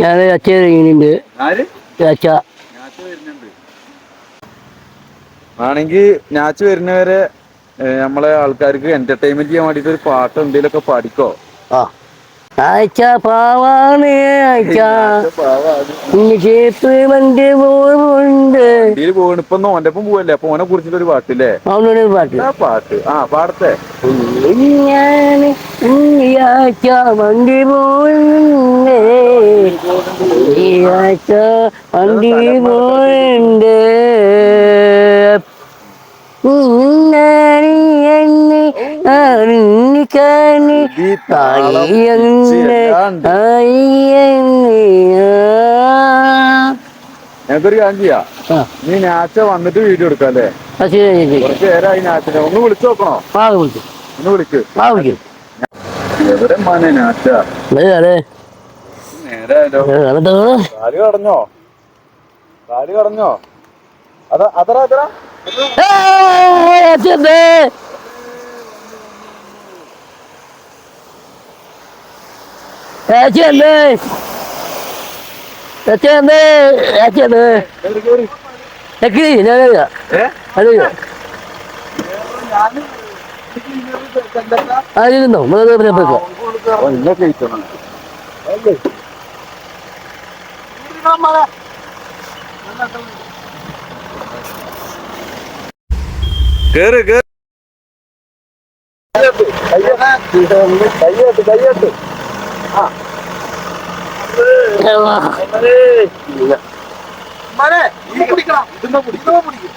ഞാൻ അച്ഛ ഇരിക്കുന്നുണ്ട് ആര്? അച്ഛ ഞാച്ച് വരുന്നുണ്ട്. ആണെങ്കി ഞാച്ച് വരുന്നവരെ നമ്മളെ ആൾക്കാർക്ക് എന്റർടൈൻമെന്റ് ചെയ്യാൻ വേണ്ടിട്ട് ഒരു പാട്ട് എന്തെങ്കിലുമൊക്കെ പാടിക്കോ? ആ. അച്ഛ പാവാണ് അച്ഛ ഞാച്ച് പാവാണ്. ഇന്ന് ചേപ്പ് വണ്ടി പോകുന്നുണ്ട് വണ്ടിയിൽ പോകണം ഇപ്പൊ ഓന്റെ ഒപ്പം പോവല്ലേ? അപ്പൊ ഓനെ കുറിച്ചിട്ടൊരു പാട്ടില്ലേ? അവനോട് പാട്ട്. ആ പാട്ട്. ആ പാടത്തെ വണ്ടി പോകുന്നുണ്ട് വണ്ടി പോകുന്നുണ്ട് എന്നെ അറിഞ്ഞിക്കാന് എല്ലാണ്ട്. ഞങ്ങൾക്കൊരു കാര്യം ചെയ്യാ നീ ഞാച്ച വന്നിട്ട് വീഡിയോ എടുക്കാം അല്ലേ കുറച്ച് നേരമായി ഞാച്ചിനെ ഒന്ന് വിളിച്ചു നോക്കണോ ഒന്ന് വിളിക്ക് എവിടെ മാനെ ഞാച്ച നേരായാലോ കാൽ കടഞ്ഞോ കാൽ കടഞ്ഞോ അതാ അതറ അതറ കേറി, കേറി. ഏ? അതിരുന്നോ ഓ, അറിയോ. ഇരിക്കണം. കേറ് കേറ് കയ്യോട്ട് കയ്യോട്ട് മനെ ഇത് പിടിക്കണം ഇതുമ്മ പിടിക്കും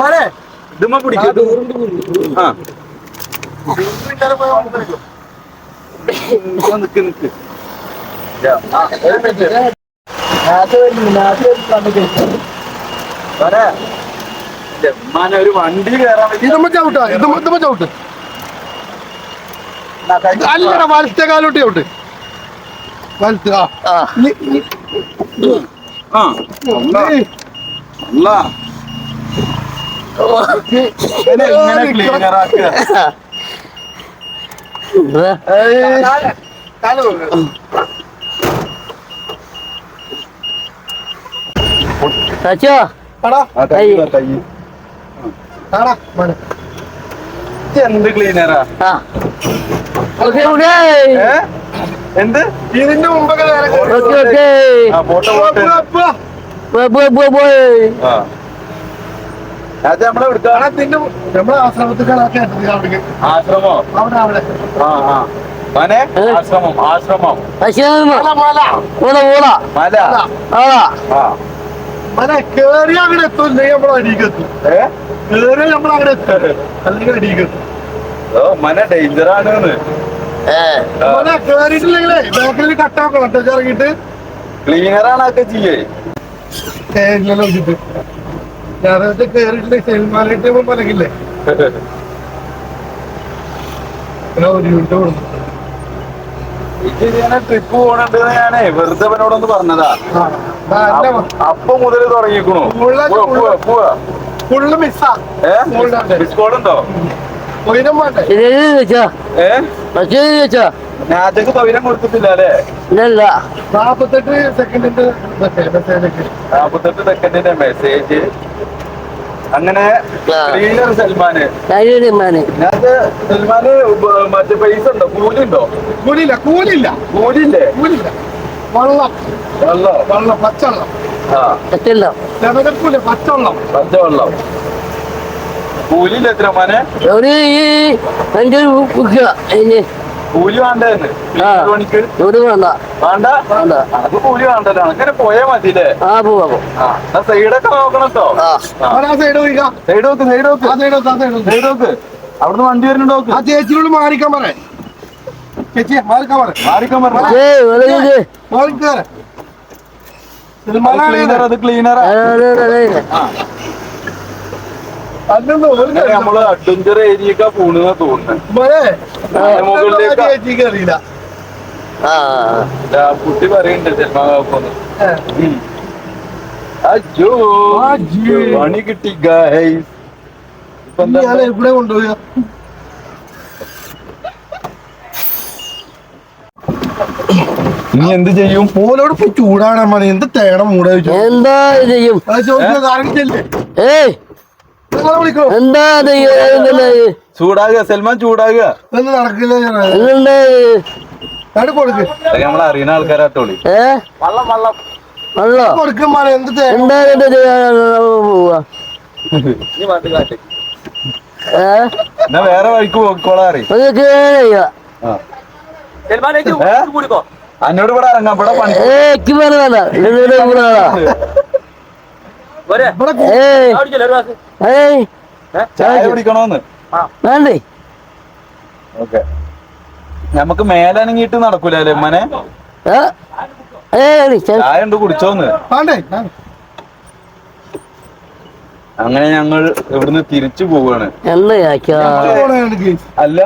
മനെ ഇതുമ്മ പിടിക്കും ആ നിക്ക് നിക്ക്. ഒരു വണ്ടി കയറാൻ ചവിട്ടാ ഇതുമ്പോ ചവിട്ട്. അല്ലട വലത്തെ കാലോട്ടേ ഉണ്ട്. വലത്ത്. ഇത് എന്ത് ക്ലീനറാ എന്ത്? ഇതിന്റെ മുമ്പൊക്കെ നമ്മളെ ആശ്രമത്തിലാണ് ആ കേട്ടത് അവിടേക്ക്. ആശ്രമോ? അവിടെ അവിടെ. ആ ആ. മനെ ആശ്രമം ആശ്രമം. മല. മല കേറി അങ്ങനെ എത്തും നമ്മൾ കേറി നമ്മൾ അങ്ങനെ എത്തും. അല്ലെങ്കിൽ അടിക്ക് ഓ മന ഡേഞ്ചറാണ് കേറിയിട്ടില്ലെങ്കിലേ ബാക്കിൽ കട്ടാക്കണം കേട്ടോ ഇറങ്ങിയിട്ട് ക്ലീനറാണ് ഒക്കെ ചെയ്യേ ഇങ്ങനെ വെച്ചിട്ട് ഞാനത് കേറിയിട്ടില്ലേ സെൽമാനായിട്ട് മലകില്ലേ ഒരു മിനിറ്റ് കൊടുക്കും ഇത് ഇങ്ങനെ ട്രിപ്പ് പോകണുണ്ട് ഞാനേ വെറുതെ അവനോടൊന്ന് പറഞ്ഞതാ അപ്പൊ മുതൽ തുടങ്ങിക്കണു. ഫുള്ള് മിസ്സാ ഏ മിസ് കോഡ് ഉണ്ടോ ഞാറ്റക്ക് പൗരം കൊടുത്തിട്ടില്ല അല്ലേ? ഇല്ല നാപ്പത്തെട്ട് സെക്കൻഡിന്റെ നാപ്പത്തെട്ട് സെക്കൻഡിന്റെ മെസ്സേജ് അങ്ങനെ സൽമാന്. സൽമാന് ഉപ- മറ്റേ പൈസ ഉണ്ടോ? കൂലി ഉണ്ടോ കൂലില്ല കൂലില്ല. കൂലില്ലേ? കൂലില്ല. വെള്ളം. വെള്ളോ. വെള്ളം പച്ചവെള്ളം. ആ. പറ്റില്ല പച്ചവെള്ളം. പച്ചവെള്ളം. കൂലിയില്ല എത്ര മാനെ? ഒരു ഈ എന്റെ കുക്കുക അതിന് കൂലി പണിക്ക് ഇവിടെ വേണ്ട. വേണ്ട? വേണ്ട. അത് കൂലി വേണ്ടല്ലോ. അങ്ങനെ പോയാ മതില്ലേ ആ പോവാ ആ സൈഡൊക്കെ നോക്കണം കേട്ടോ ആ. അവൻ ആ സൈഡ് പോയിക്കാം സൈഡ് നോക്ക് സൈഡ് നോക്ക്. ആ സൈഡ് ആ സൈഡ് നോക്ക്. അവിടുന്ന് വണ്ടി വരുന്നുണ്ടോ നോക്ക്. ആ ചേച്ചിയോട് മാറിക്കാൻ പറ. ചേച്ചി മാറിക്കാൻ പറ. മാറിക്കാൻ വളരെ മാറിക്കാരെ ക്ലീനർ അത് ക്ലീനറാ ഒരു നമ്മൾ അഡ്വഞ്ചർ ഏരിയൊക്കെ പോണെന്ന് തോന്നുന്നു. അറിയില്ല. കുട്ടി പറയുന്നുണ്ട് ജന്മാകാപ്പൊന്ന് അജോ പണി കിട്ടി ഗൈസ് ഇപ്പൊ ഇനി എന്ത് ചെയ്യും? ഓലോട് ഇപ്പൊ ചൂടാണ് എന്ത് തേടം മൂടാ എന്താ ചെയ്യും? ഏയ്! എന്താ ചൂടാകുക സൽമാൻ ചൂടാകുക. നടക്കില്ല അറിയുന്ന ആൾക്കാരാട്ടോളി എന്നാ വേറെ വഴിക്ക് പോയിക്കോളാ അന്നോട് ഇവിടെ ഇറങ്ങാം. ഇവിടെ പണി വേണ്ടേ? ഓക്കെ. നമുക്ക് മേലനങ്ങിയിട്ട് നടക്കൂല അല്ലേ മനെ ചായ ഉണ്ട് കുടിച്ചോന്ന്. അങ്ങനെ ഞങ്ങൾ ഇവിടുന്ന് തിരിച്ചു പോവാണ്. അല്ല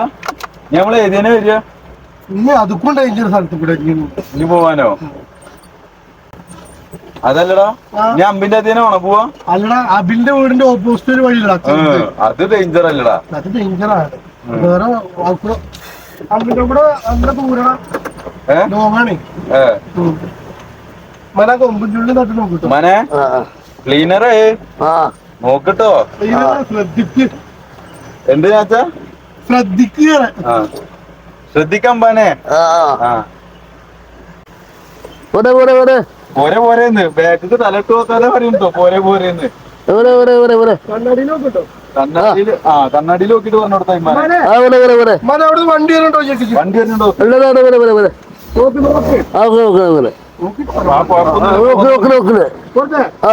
ഞമ്മൾ ഏതിനെ വരിക? സ്ഥലത്ത് കൂടെ. ഇനി പോവാനോ? അതല്ലടാ ഞാൻ അമ്പിന്റെ അതിനാണോ പോവാ. അല്ലടാ അബിന്റെ വീടിന്റെ ഓപ്പോസിറ്റ് ഒരു വഴിയില്ല അത് ഡേഞ്ചർ അല്ലടാ. അത് ഡേഞ്ചറാണ് വേറെ അമ്പിന്റെ കൂടെ നല്ല ദൂരണ ലോങ്ങാണേ. മന കൊമ്പും ചുള്ളി തട്ടി നോക്കിട്ടോ. മനെ ക്ലീനറേ ആ. നോക്കട്ടോ. ശ്രദ്ധിക്ക്. എന്ത് ചാച്ചാ? ശ്രദ്ധിക്കുക ആ. ശ്രദ്ധിക്കാൻ പാനെ ആ ആ. ഇവിടെ ഇവിടെ ഇവിടെ പോരെ പോരേന്ന്. ബാക്ക് തലട്ട് നോക്കാതെ പറയുന്നോ പോരെ പോരെന്ന്. ഇവിടെ ഇവിടെ ഇവിടെ ഇവിടെ. കണ്ണാടി നോക്കിട്ടോ? കണ്ണാടിയിൽ ആ കണ്ണാടിയിൽ നോക്കിട്ട് പറഞ്ഞു കൊടുത്താ അവിടെ വണ്ടി ചേച്ചി വണ്ടി വരുന്നുണ്ടോ? നോക്കി നോക്ക്.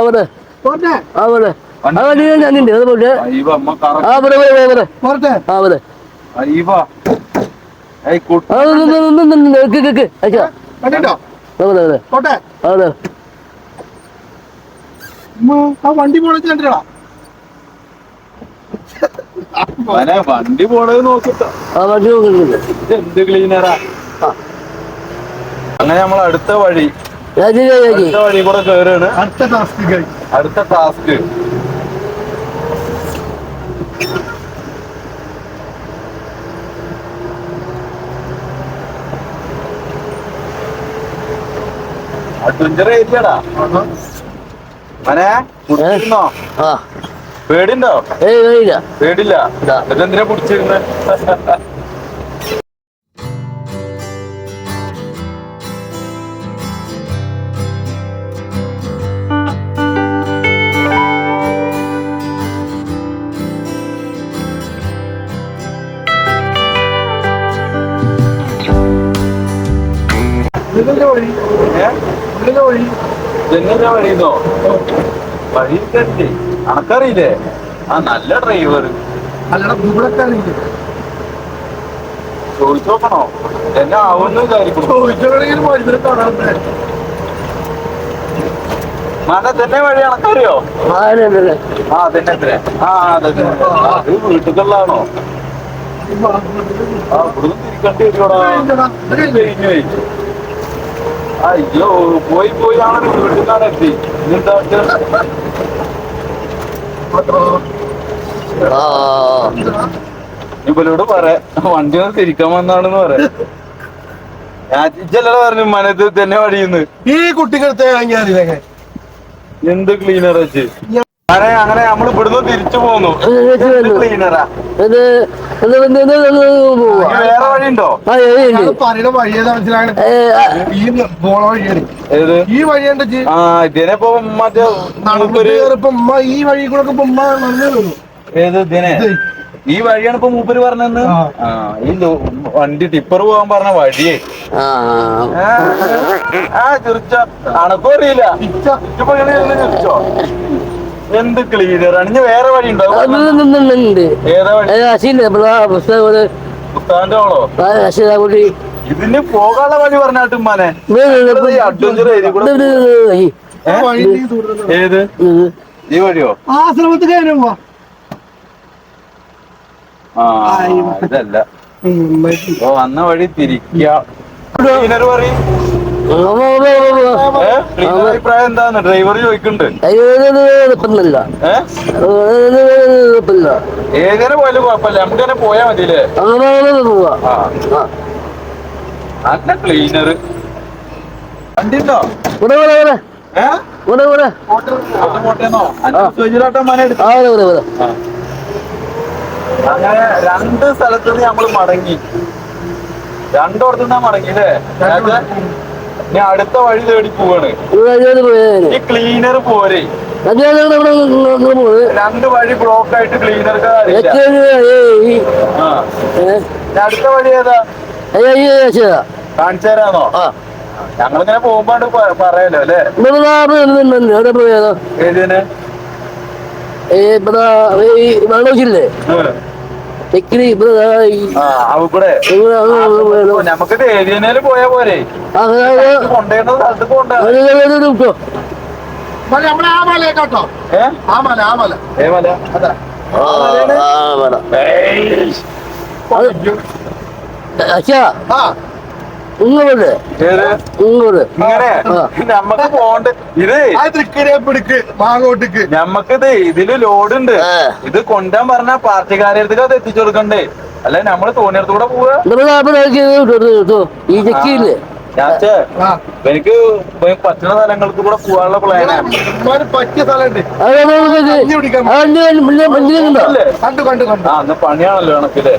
ഇവിടെ ആ വണ്ടി ഞാൻ നിന്റെ അത് പോട്ടെ. ആ ഇവിടെ ഇവിടെ ഇവിടെ. ആ ഇവിടെ. അയ്യവ വണ്ടി കണ്ടിട്ടാ. വണ്ടി പോണത് നോക്കിട്ടോ. എന്ത് ക്ലീനറാ. അങ്ങനെ നമ്മൾ അടുത്ത വഴി. അടുത്ത വഴി കൂടെ കേറാണ്. അടുത്ത ടാസ്ക് അടുത്ത ടാസ്ക് അഡ്വഞ്ചർ ഏരിയടാ. മനെ കുടിച്ചിരുന്നോ? ആ. പേടിണ്ടോ? ഏയ് പേടില്ല. പേടില്ല. ഇതെന്തിനാ കുടിച്ചിരുന്നെ? ഇതിന്റെ ഇതിന്റെ വഴി? ഇതെങ്ങനെ വഴിയുന്നോ വഴി കണ്ടി അനക്കറിയില്ലേ? ആ നല്ല ഡ്രൈവർ അല്ലടാ ചോദിച്ചു നോക്കണോ എന്നെ ചോദിച്ചോണെങ്കിൽ കാണാൻ മന തന്നെ വഴി അണക്കറിയോ ആ തന്നെ ആ അതെ അത്. വീട്ടുകളിലാണോ ആ ഇവിടുന്ന് തിരിക്കേണ്ടി വരുവാടാ. അയ്യോ പോയി പോയി ആണ് വീട്ടിൽ നിന്നാണ് എത്തി. ഇതെന്താ ഇവരോട് പറയാ വണ്ടി ഒന്ന് തിരിക്കാൻ വന്നാണെന്ന് ഞാൻ ഇജ്ജല്ലട പറഞ്ഞു മനത്തിൽ തന്നെ വഴിയുന്നു. ഈ ഞാനില്ലേ എന്ത് ക്ലീനർ വെച്ച് അങ്ങനെ അങ്ങനെ നമ്മൾ ഇവിടുന്ന് തിരിച്ചു പോന്നു. ക്ലീനറാ വേറെ വഴിയുണ്ടോ പറയുന്ന വഴി മനസ്സിലാകണേ ആ, ഈ ഈ ആ ഇതിനെ ഇപ്പൊ മറ്റേ ഈ വഴി കൂടെ ഏത് ഇതിനെ ഈ വഴിയാണ് ഇപ്പൊ മൂപ്പര് പറഞ്ഞെന്ന് ഈ വണ്ടി ടിപ്പർ പോകാൻ പറഞ്ഞ വഴിയേ ആ ചിറിച്ച അണക്കും അറിയില്ല ചിരിച്ചോ എന്ത് ക്ലിയർ ആണ്? ഇനി വേറെ വഴി ഉണ്ടോ? ഏതാ വഴി? ഇതിന് പോകാനുള്ള വഴി പറഞ്ഞാട്ടും മാനെ അഡ്വഞ്ചർ ഏത്? ഈ വഴിയോ? ആശ്രമത്തിൽ കയറുമ്പോ ആ ഇതല്ല. ഓ വന്ന വഴി തിരിക്ക. ക്ലീനർ പറയും. അഭിപ്രായം എന്താന്ന് ഡ്രൈവർ ക്ലീനർ രണ്ട് സ്ഥലത്ത് നമ്മൾ മടങ്ങി രണ്ടോടത്തുനിന്നാ മടങ്ങി ഞാൻ അടുത്ത വഴി തേടി പോവാണ്. ഈ ക്ലീനർ പോരെ. രണ്ട് വഴി ബ്ലോക്ക് ആയിട്ട് ക്ലീനർ ഏ? അടുത്ത വഴി ഏതാ. കാണിച്ചു തരാന്നോ. ഞങ്ങളിങ്ങനെ പോകുമ്പോണ്ട് പറയല്ലോ പറയാലോ അല്ലേ ഏതിന്? ഈ ഇവിടെ നമുക്ക് ഏരിയനേൽ പോയാ പോരെ. കൊണ്ടുവരുന്ന സ്ഥലത്ത് കൊണ്ട. മല നമ്മളെ ആ മലയേക്കാട്ടോ ഏ? ആ മല ആ മല. ഏ മല? അതാ. ആ. ഏയ്. അച്ഛാ. ആ. ഇങ്ങോട്ട്. നമ്മക്ക് പോണ്ട് ഇത്. പിടിക്ക് മാങ്ങോട്ടിക്ക്. ഞമ്മക്കിത് ഇതിൽ ലോഡ് ഉണ്ട് ഇത് കൊണ്ടാൻ പറഞ്ഞ പാർട്ടിക്കാരടുത്തേക്ക് അത് എത്തിച്ചു കൊടുക്കണ്ടേ? അല്ലെ നമ്മൾ തോന്നിയടത്തൂടെ ആ. എനിക്ക് പറ്റുന്ന സ്ഥലങ്ങൾക്ക് കൂടെ പോവാനുള്ള പ്ലാനാണ് പറ്റിയ സ്ഥലമുണ്ട്. പണിയാണല്ലോ കണക്കില്ലേ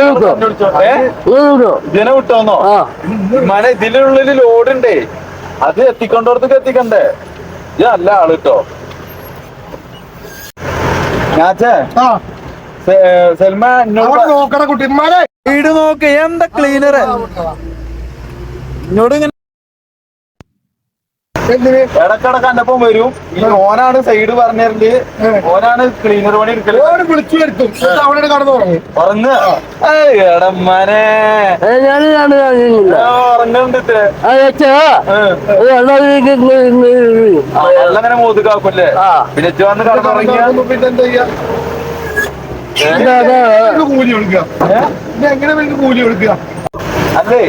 ഇങ്ങോട്ട്. ഇങ്ങോട്ട്. ഇതിനെ വിട്ടോന്നോ? മന ഇതിനുള്ളിൽ ലോഡ് ഉണ്ടേ അത് എത്തിക്കൊണ്ടോടത്തേക്ക് എത്തിക്കണ്ടേ? ഇത് അല്ല ആൾ കേട്ടോ ഞാച്ചേ സെൽമ നോക്കണ കുട്ടി. വീട് നോക്ക്. എന്താ ക്ലീനർ എന്നോട് ഇങ്ങനെ ഇടക്കിടക്ക് എന്റെ ഒപ്പം വരും. ഈ ഓനാണ് സൈഡ് പറഞ്ഞിട്ട് ഓനാണ് ക്ലീനർ പണി എടുക്കൽ. വിളിച്ചു വരുത്തും. അവിടെ കടന്നു തുടങ്ങും ഉറങ്ങ. എടമ്മനെ ഉറങ്ങുന്നുണ്ട് ആ, മോതുക്കാക്കൂല്ലേ? പിന്നെ വന്ന് കടന്നുറങ്ങിയ ചെയ്യാ? കൂലി കൊടുക്കുക. എങ്ങനെ ഇവർക്ക് കൂലി കൊടുക്കുക? അല്ലേ?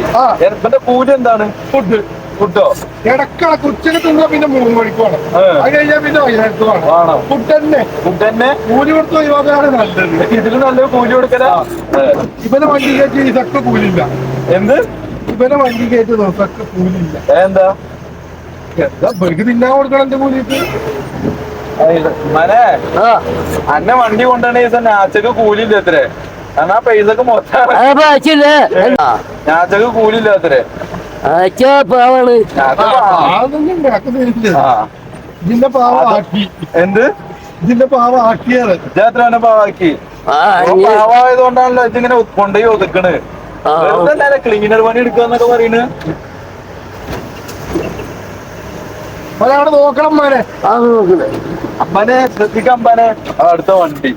എന്റെ എന്താണ്? ഫുഡ്. ഫുഡോ? ഇടക്കിടക്ക് ഉച്ചയ്ക്ക് തിന്നാ പിന്നെ മൂന്ന് മണിക്ക് വേണം ഏ. അത് കഴിഞ്ഞാൽ പിന്നെ വൈകുന്നേരത്ത് വേണം വേണം. ഫുഡ് തന്നെ. ഫുഡ് തന്നെ? കൂലി കൊടുത്ത് ഒഴിവാക്കാനാണ് നല്ലത്. ഇതിൽ നല്ലത് കൂലി കൊടുക്കല. ഇവനെ വണ്ടി കയറ്റി ഇതൊക്കെ കൂലില്ല എന്ത്? ഇവനെ വണ്ടി കയറ്റി ദിവസമൊക്കെ കൂലില്ല എന്താ? എന്താ ഇവർക്ക് തിന്നാൻ കൊടുക്കണം എന്റെ കൂലിക്ക്? മനെ ആ. അന്നെ വണ്ടി കൊണ്ടുവന്ന ദിവസം ഞാച്ചക്ക് കൂലില്ല എത്രേ കാരണം ആ പൈസക്ക് മൊത്തം ഞാച്ചക്ക് കൂലില്ല എത്രേ പാവാണ്. ഇതിന്റെ പാവ ആക്കി. എന്ത്? ഇതിന്റെ പാവ ആക്കിയത് അവനെ പാവാക്കി. പാവായതുകൊണ്ടാണല്ലോ ഇതിങ്ങനെ കൊണ്ടുപോയി ഒതുക്കണ്. ക്ലീനർ പണി എടുക്കാന്നൊക്കെ പറയണ്. നോക്കണം മോനെ. അമ്മനെ ശ്രദ്ധിക്കാം അപ്പനെ അടുത്ത വണ്ടി.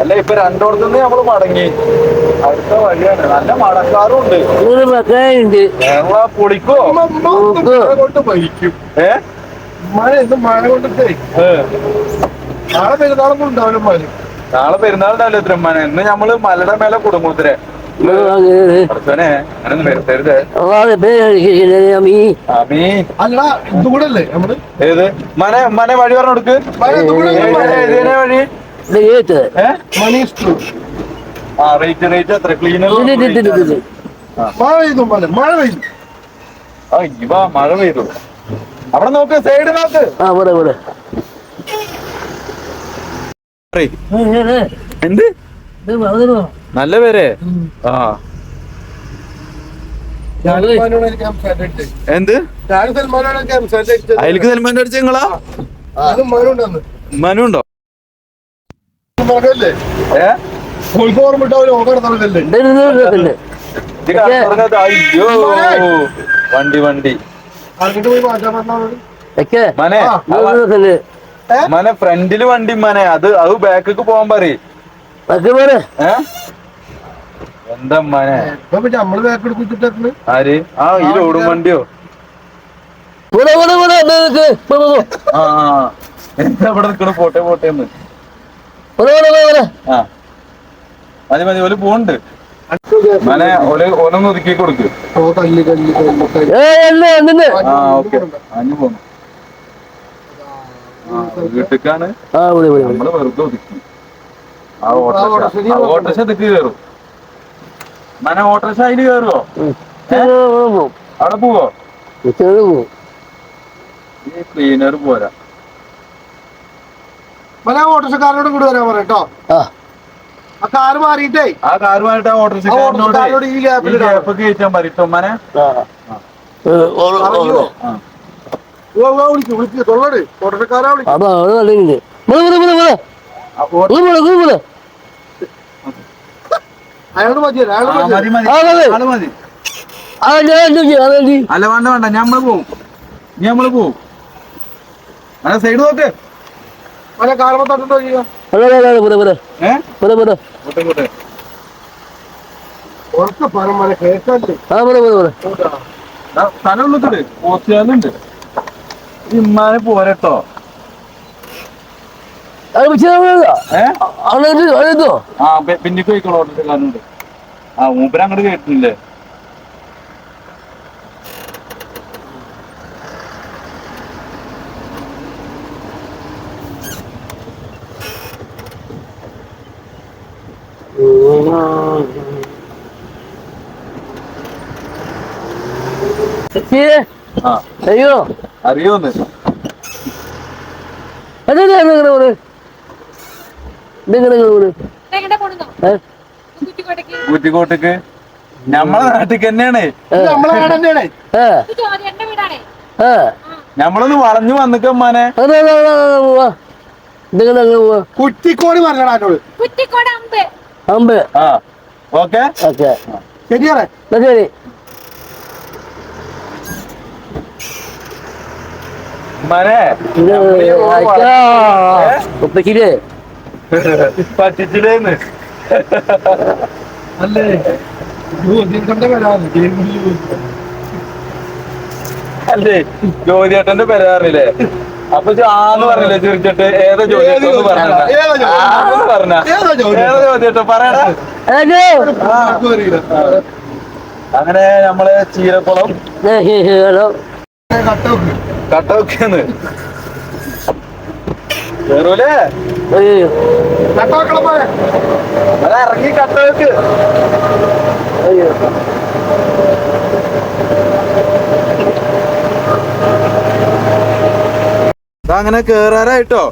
അല്ല ഇപ്പൊ രണ്ടോടത്തുനിന്ന് നമ്മൾ മടങ്ങി. അടുത്ത വഴിയാണ്. നല്ല മടക്കാറും ഉണ്ട്. കേരള പൊളിക്കോ? കൊണ്ട് ഭരിക്കും ഏ? മഴ എന്ത് മഴ കൊണ്ടിട്ടേ. നാളെ പെരുന്നാളൊന്നും ഉണ്ടാവില്ല മഴ നാളെ പെരുന്നാളിന്റെ തിരുമാനം ഇന്ന് നമ്മൾ മലയുടെ മേലെ കുടുംബത്തിരെ ഏത്? മനെ മനെ വഴി പറഞ്ഞു കൊടുക്ക്. മഴ മഴ? വഴി? ആ റേറ്റ് റേറ്റ് എത്ര. മഴ പെയ്തു മഴ മഴ മഴ പെയ്തു. അവിടെ നോക്ക് സൈഡ് നോക്ക് ആ ഇവിടെ ഇവിടെ. എന്ത്? നല്ല പേരെ ആ. എന്ത് അയൽക്ക് സൽമാനോട് അടിച്ച നിങ്ങളാ അത് മനു ഉണ്ടോ മകല്ലേ? ഏ ഓൾക്ക് ഓർമ്മ ഉണ്ടാവും ലോകം നടന്നതല്ലേ? ഇത് ഇത് ഇത് ഇത്. ഇത് കടത്തുറങ്ങാത്ത അയ്യോ വണ്ടി വണ്ടി മനെ ഫ്രണ്ടിൽ വണ്ടി മനെ അത് അത് ബാക്കിക്ക് പോവാൻ പറയും. എന്താ മനെ? നമ്മൾ ബാക്ക്. ആര്? ആ ഈ ലോഡും വണ്ടിയോ. എന്താ ഇവിടെ നിക്കണ? പോട്ടെ പോട്ടെ മതി മതി ഒരു പോണ്ട് മനെ ഒരു ഒലൊന്ന് ഒതുക്കി കൊടുക്ക്. വീട്ടിക്കാണ്. നമ്മൾ വെറുതെ ഒതുക്കി. ആ ഓട്ടോറിക്ഷ. ഓട്ടോറിക്ഷ ഇതൊക്കെ കയറും മന ഓട്ടോറിക്ഷ അതിൽ കയറുവോ അവിടെ പോവോ? ഈ ക്ലീനർ പോരാ. ഓട്ടോറിക്ഷക്കാരനോട് കൂടി വരാൻ പറയട്ടോ ആ കാറ് മാറിയിട്ടേ. ആ ഓട്ടോറിക്ഷക്കാരനോട് ഓട്ടോറിക്ഷക്കാരനോട് ഈ ഗ്യാപ്പ് കയറ്റാൻ തൊള്ളട്. ഓട്ടോറിക്ഷക്കാരാ അയാളോട് അയാളോട് മതി അല്ല വേണ്ട വേണ്ട. ഞമ്മൾ പോവും. ഞമ്മൾ പോവും. സൈഡ് നോക്ക്. മല കാർമ തട്ടുണ്ടോ ചെയ്യാം ഇമ്മാനെ പോരട്ടോ. അത് വിളിച്ചോ ഏ? അവിടെ അതെന്തോ ആ പി- പിന്നിക്ക് പോയിക്കോളൂ ആ മൂപ്പര് അങ്ങോട്ട് കേട്ടില്ലേ ആ അയ്യോ അറിയോന്ന് അതെ അതെ നിങ്ങളുടെ വിളി നിങ്ങളുടെ വിളി എങ്ങനെ പോണെന്നോ ഏ കുറ്റിക്കോട്ടയ്ക്ക് കുറ്റിക്കോട്ടേക്ക് ഞമ്മളെ നാട്ടിക്ക് തന്നെയാണ് നമ്മളെ നാട് തന്നെയാണ് ഞമ്മളൊന്ന് വളഞ്ഞു വന്നിക്കമ്മാനെ കുറ്റിക്കോടി പറഞ്ഞടാ എന്നോട് കുറ്റിക്കോട് അമ്പ് അമ്പ്. ആ ഓക്കെ? ഓക്കെ. ശരിയാണേ. ശരി. ഉപ്പച്ചില്ലേ പറ്റിച്ചില്ലേന്ന്. അല്ലേ? അല്ലേ? ജ്യോതിയേട്ടന്റെ പെരാറില്ലേ അപ്പൊ ആന്ന് പറഞ്ഞില്ലേ ചിരിച്ചിട്ട്? ഏതാ ജോലി? പറഞ്ഞ. ഏതാ പറയടാ. അതെ അങ്ങനെ നമ്മൾ ചീരക്കുളം. ഹലോ കട്ടോക്ക് കട്ടോക്കെന്ന് കേറൂലേ? അത് ഇറങ്ങി കട്ടോക്ക് അയ്യോ. അങ്ങനെ കേറാറായിട്ടോ?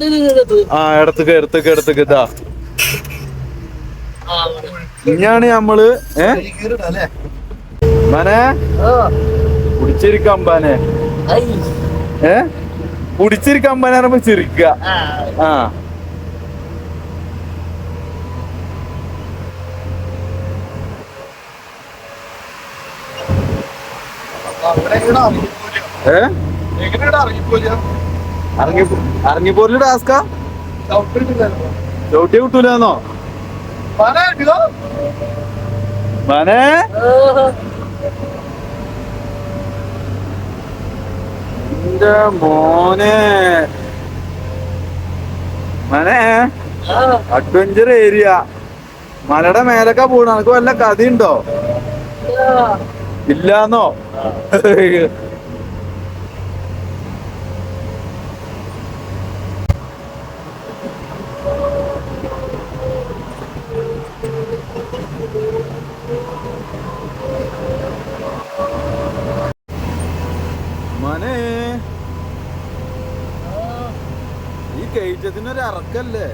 ആ ഇടത്തേക്ക് ഇടത്തേക്ക് ഇടത്തേക്ക് ഇതാ. ഇനിയാണ് നമ്മൾ ഏ? മനെ കുടിച്ചിരിക്കാം അമ്പാനെ. ഐ. ഏ? കുടിച്ചിരിക്കാം അമ്പാനെ പറയുമ്പോ ചിരിക്ക. ആ. ഏ? എങ്ങനെയാണ് അറിയിപ്പോല ടാസ്ക മനെ? മോനെ. അഡ്വഞ്ചർ ഏരിയ മലയുടെ മേലൊക്കെ പോണ. നിനക്ക് വല്ല കഥയുണ്ടോ? ഇല്ലാന്നോ മനെ ഈ കയറ്റത്തിനൊരു ഇറക്കല്ലേ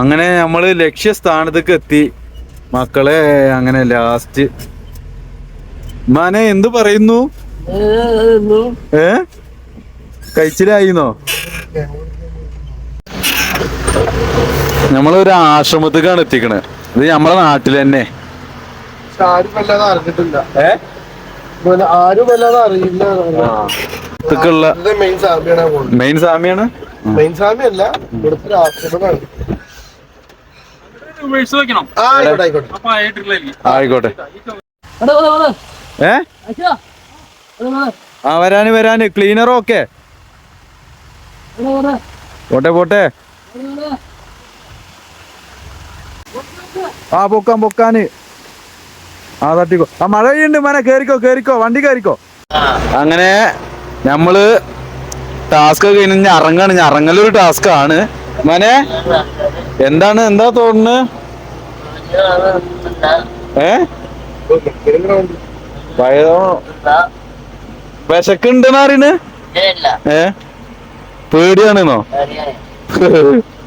അങ്ങനെ നമ്മൾ ലക്ഷ്യസ്ഥാനത്തേക്ക് എത്തി. മക്കളെ അങ്ങനെ ലാസ്റ്റ് മാനെ എന്ത് പറയുന്നു? ഏ? കഴിച്ചിലായിന്നോ? നമ്മളൊരു ആശ്രമത്തേക്കാണ് എത്തിക്കണേ. ഇത് നമ്മളെ നാട്ടിൽ തന്നെ ആരും വല്ലാതെ അറിഞ്ഞിട്ടില്ല. ആരും വല്ലാതെ അറിയില്ല. മെയിൻ സ്വാമിയാണ് മെയിൻ സാമിയാണ് മെയിൻ സാമി അല്ല ഇവിടുത്തെ ആശ്രമമാണ്. ആയിക്കോട്ടെ ഏ? ആ വരാന് വരാന്. ക്ലീനർ ഓക്കെ ഇവിടെ പോട്ടെ പോട്ടെ. ആ പൊക്കാൻ പൊക്കാന്. ആ തട്ടിക്കോ. ആ മഴ പെയ്യുണ്ട് മന. കേറിക്കോ കേറിക്കോ. വണ്ടി കേറിക്കോ. അങ്ങനെ നമ്മൾ ടാസ്ക് കഴിഞ്ഞ് ഇറങ്ങാണ്. ഇറങ്ങലൊരു ടാസ്ക് ആണ്. മനെ എന്താണ് എന്താ തോന്നുന്നു? ഏ? വിശക്കുണ്ടെന്ന് അറിയണ്? ഏ? പേടിയാണെന്നോ?